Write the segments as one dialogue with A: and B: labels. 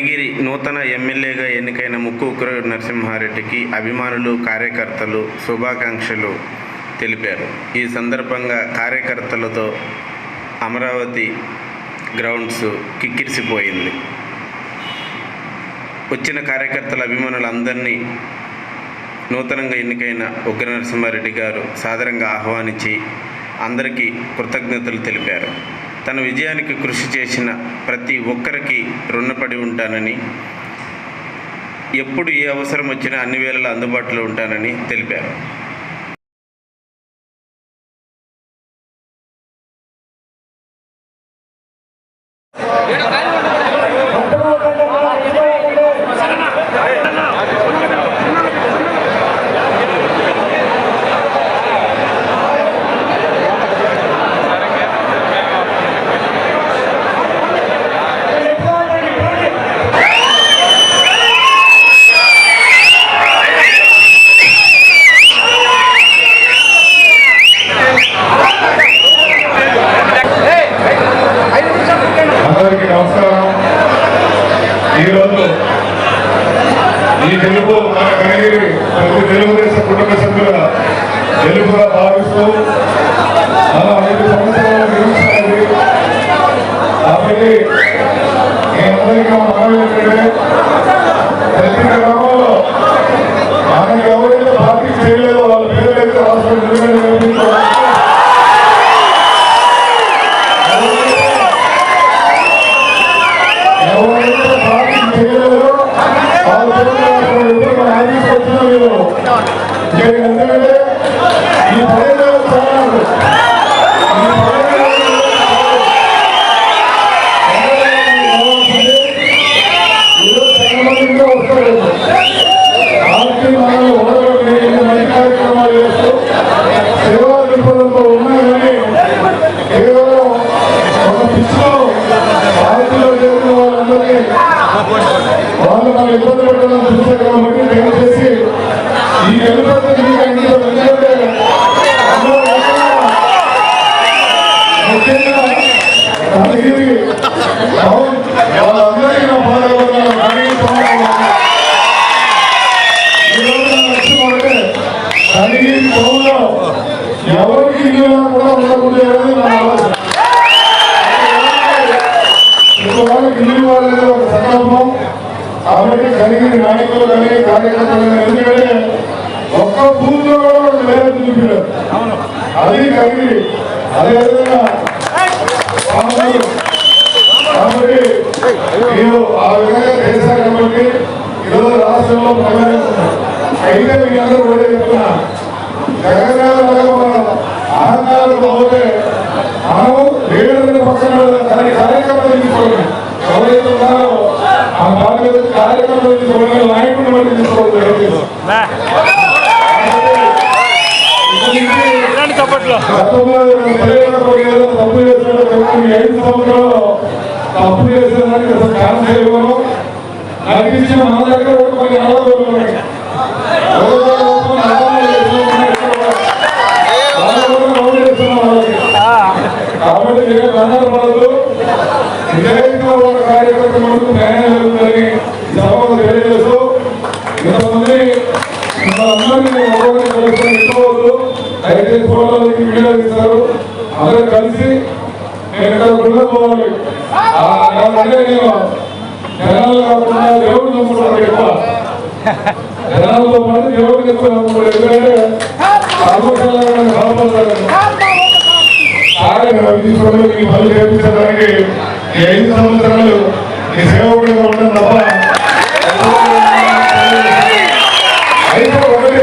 A: కనిగిరి నూతన ఎమ్మెల్యేగా ఎన్నికైన ముక్కు ఉగ్ర నరసింహారెడ్డికి అభిమానులు కార్యకర్తలు శుభాకాంక్షలు తెలిపారు. ఈ సందర్భంగా కార్యకర్తలతో అమరావతి గ్రౌండ్స్ కిక్కిరిసిపోయింది. వచ్చిన కార్యకర్తల అభిమానులందరినీ నూతనంగా ఎన్నికైన ఉగ్ర నరసింహారెడ్డి గారు సాదరంగా ఆహ్వానించి అందరికీ కృతజ్ఞతలు తెలిపారు. తన విజయానికి కృషి చేసిన ప్రతి ఒక్కరికి రుణపడి ఉంటానని ఎప్పుడు ఏ అవసరం వచ్చినా అన్ని వేళలా అందుబాటులో ఉంటానని తెలిపారు
B: అందరికీ నమస్కారం ఈరోజు ఈ గెలుపు మన కనిగిరి ప్రతి తెలుగుదేశం కుటుంబ సభ్యుల గెలుపుగా భావిస్తూ మనం ఐదు సంవత్సరాలు నిర్మించాలి కాబట్టి మీ అందరికీ చేరిన వాళ్ళు మనం ఇబ్బంది పెట్టడం చూశారు కాబట్టి దయచేసి ఈ గెలుపొద్దు మీకు అంకితం ఎందుకంటే అందులో ముఖ్యంగా కనిగిరి అవును వాళ్ళందరికీ నా బాధపడ్డాను కనిగిరి సమాజంలో కనిగిరి టౌన్లో ఎవరికి ఇల్లు కూడా ఉండకూడదు అనేది నా ఆలోచన ఇప్పుడు వాళ్ళకి ఇల్లు వాళ్ళది ఒక సంకల్పం కాబట్టి కలిగిన నాయకులు కానీ కార్యకర్తలు కానీ ఎందుకంటే ఒక్క బూత్లో కూడా వాళ్ళు వేరే చూపించారు అది కలిగి అదేవిధంగా కాబట్టి మీరు ఆ విధంగా చేశారు కాబట్టి ఈరోజు రాష్ట్రంలో అయితే మీ అందరూ కూడా చెప్తున్నా జగన్ పోతే పక్కన దాని కార్యకర్తలు తీసుకోవాలి ఎవరైతే ఉన్నారో కార్యకర్తలు తీసుకోవాలి నాయకుడిని దయచేసి.
C: ఇలాంటి చప్పట్లో.
B: తప్పు ఈ ఐదు సంవత్సరాలు తప్పు చేసిన దానికి అసలు ఛాన్స్ ఇవ్వను. ఇచ్చిన మన దగ్గర కూడా కొన్ని ఆలోచనలు కాబట్టి మీరు కంగారు పడదు. నిజంగా ఒక కార్యకర్త మనకు న్యాయం జరుగుతుందని సభకు తెలియజేస్తూ ఇంతమంది అందరినీ ఒక్కొక్కరిని కలుసుకొని ఇవ్వవద్దు అయితే ఫోటోలు వీడియో తీస్తారు. అందరూ కలిసి నేను ఇక్కడ బృందపోవాలి అంటే నేను జనాలు కాకుండా దేవుడు నమ్ముకుంటాను ఎక్కువ. జనాలతో పాటు దేవుడిని ఎక్కువ నమ్ముకుంటాడు ఎందుకంటే సర్వకాలంగా కార్యక్రమం తీసుకోవడం ఈ పనులు చేపించడానికి ఈ ఐదు సంవత్సరాలు ఈ సేవకుడిగా ఉండడం తప్ప అయితే ఒకటి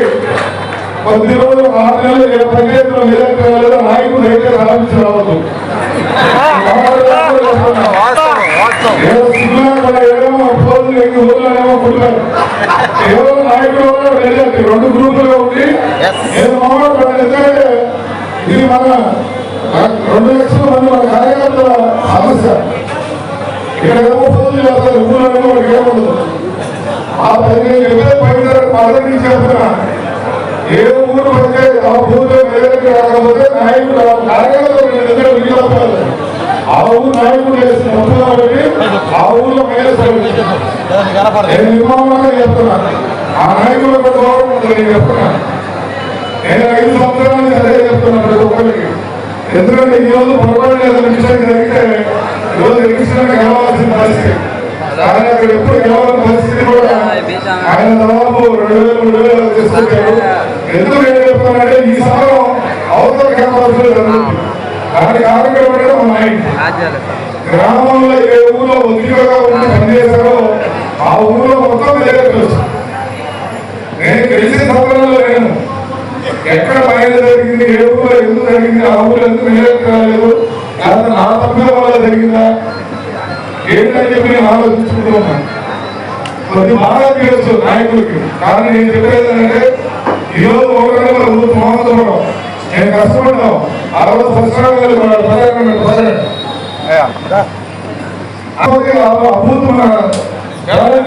B: కొద్ది రోజులు ఆరు నెలలు ఏ పంచాయతీలో నిరంతరం నాయకుడు అయితే రావించి రావద్దు. కేవలం వెళ్ళండి రెండు గ్రూపులుగా ఎందుకంటే ఇది మన రెండు లక్షల మంది మన కార్యకర్తల సమస్య ఇక్కడ ఏమో పోజులు చేస్తారు ఊళ్ళోనేమో ఏముండదు ఆ పదిహేను ఎప్పుడే పైన పదవి చెప్తున్నా ఏ ఊరు పడితే ఆ ఊరిలో నిలబెట్టి రాకపోతే నాయకుడు ఆ కార్యకర్తలు దగ్గర మిగిలిపోవాలి ఆ ఊరు నాయకుడు చేసిన తప్పు కాబట్టి ఆ ఊర్లో మైనస్ నేను నిర్మాణంగా చెప్తున్నా ఆ నాయకులు ఒక గౌరవం ఉంటుంది నేను చెప్తున్నా నేను ఐదు సంవత్సరాలు నుంచి అదే చెప్తున్నా ప్రతి ఒక్కరికి ఎందుకంటే ఈ రోజు పొరపాటు ఏదైనా విషయం జరిగితే ఈరోజు ఎలక్షన్ గెలవాల్సిన పరిస్థితి. ఆయన అక్కడ ఎప్పుడు గెలవాలని పరిస్థితి కూడా ఆయన దాదాపు రెండు వేలు మూడు వేలు తీసుకొచ్చారు. ఎందుకు ఏం చెప్తానంటే ఈ సమయం అవతల క్యాంపస్లో జరుగుతుంది. దానికి కారణం ఏంటంటే మా గ్రామంలో ఏ ఊళ్ళో ఉద్యోగంగా ఉండి పనిచేశారో ఆ ఊళ్ళో మొత్తం వేరే నేను గెలిచిన సమయంలో నేను ఎక్కడ పైన జరిగింది ఏ ఊళ్ళో ఎందుకు జరిగింది ఆ ఊళ్ళో ఎందుకు నిలబెట్టి రాలేదు లేదా నా తప్పిద వల్ల జరిగిందా ఏంటని చెప్పి నేను ఆలోచించుకుంటూ ఉన్నాను కొద్ది బాగా తెలుసు నాయకులకి కానీ నేను చెప్పేది ఏంటంటే ఈరోజు ఒకరి మహమ్మద్ నేను కష్టపడ్డాం అరవై సంవత్సరాలు కలిగి ప్రజలు కాబట్టి అద్భుతమైన ఎవరైనా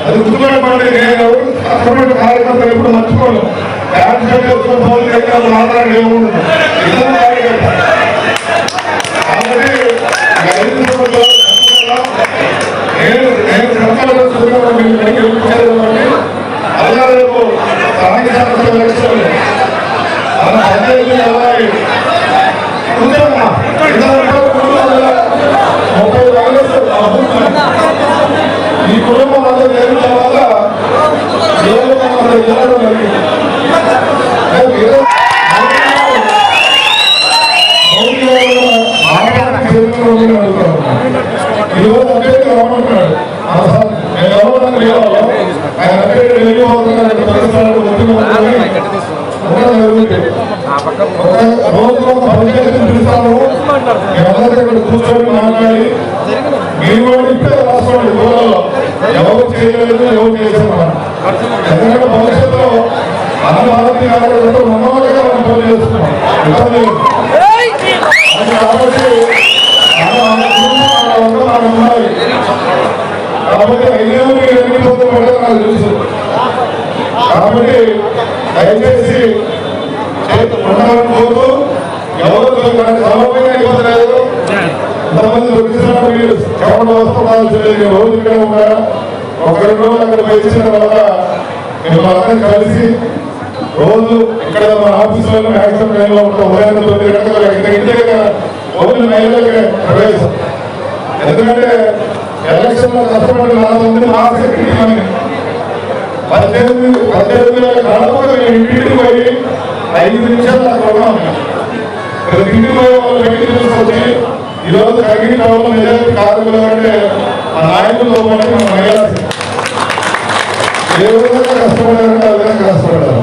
B: అది గుర్తుపెట్టుకోండి నేను కష్టపడి కార్యకర్తలు ఎప్పుడు మర్చిపోలేదు డాన్స్ చేసుకుని ఫోన్ మాట్లాడి ఏముండదు ఇద్దరు కార్యకర్త కాబట్టి ఐదు సంవత్సరాలు నేను నేను సంస్థలో చూస్తున్నాను మీకు వెనక్కి వెళ్ళిపోయాను రేపు స్థానిక సంస్థల ఎలక్షన్లు మన పంచాయతీ ముప్పై ఈ కుటుంబం అంతా చేరిన తర్వాత జరిగింది. రేపు ఏదో ఈరోజు అభ్యర్థి రమ్మంటున్నాడు నేను ఎవరు లేవాలి ఆయన అభ్యర్థి వెళ్ళిపోతున్నాడు పరిస్థితులు ఒత్తిడి ఉంటుంది. ఉండడం జరుగుతుంది. ఒక రోజు ఇక్కడ కూర్చొని మాట్లాడి మీరు కూడా రాసుకోండి ఊళ్ళలో ఎవరు చేయలేదు ఎవరు ఎందుకంటే భవిష్యత్తులో మన భారతీయ కార్యకర్తలు ఉన్నవాళ్ళుగా మనం పని చేస్తున్నాం ఇబ్బంది కాబట్టి మీరు నాకు తెలుసు కాబట్టి దయచేసి చేతి ఎవరు ఇంతమంది మీరు చెప్పడం వస్తుండాల్సి లేదు రోజు ఇక్కడ ఉన్నారా? ఒక రెండు రోజులు అక్కడ వచ్చిన తర్వాత మేము కలిసి రోజు ఇక్కడ మన ఆఫీసులో మ్యాక్సిమం టైంలో ఉంటాం ఉదయం తొమ్మిది గంటల ఇంటి ఇంటికి ఓన్లీ మహిళలకి ప్రవేశం. ఎందుకంటే ఎలక్షన్లో కష్టపడి నాలుగు మంది మా సెక్రటరీ పద్దెనిమిది పద్దెనిమిది వేల కాలంలో ఇంటికి పోయి ఐదు నిమిషాలు అక్కడ ఉన్నాం తీసుకొచ్చి ఈరోజు కగిరి నిజానికి కార్మికులు అంటే మా నాయకులతో పాటు ఏ విధంగా కష్టపడారంటే ఆ విధంగా కష్టపడారు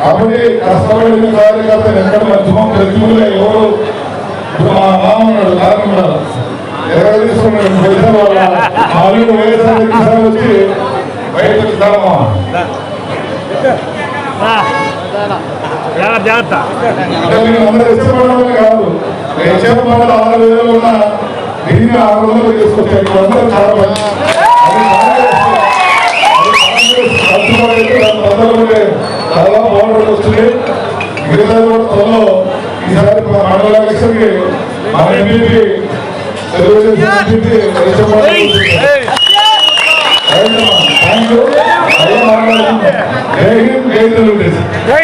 B: కాబట్టి కష్టపడిన కార్యకర్త ఎక్కడ మధ్యమం ప్రతి ఊళ్ళో ఎవరు? ఇప్పుడు మా మామ ఉన్నాడు కారణం ఎక్కడ తీసుకున్నాడు? పైసలు వైఎస్ఆర్ వచ్చి బయటకు
C: జాగ్రత్త.
B: చాలా బాగుంటుంది వస్తుంది కూడా త్వరలో ఈసారి మండల ఎలక్షన్కి మా MPP Telugu Desam MPP thank you అదే మాట్లాడుతున్నాం జై హింద్ జై తెలుగుదేశం.
C: జై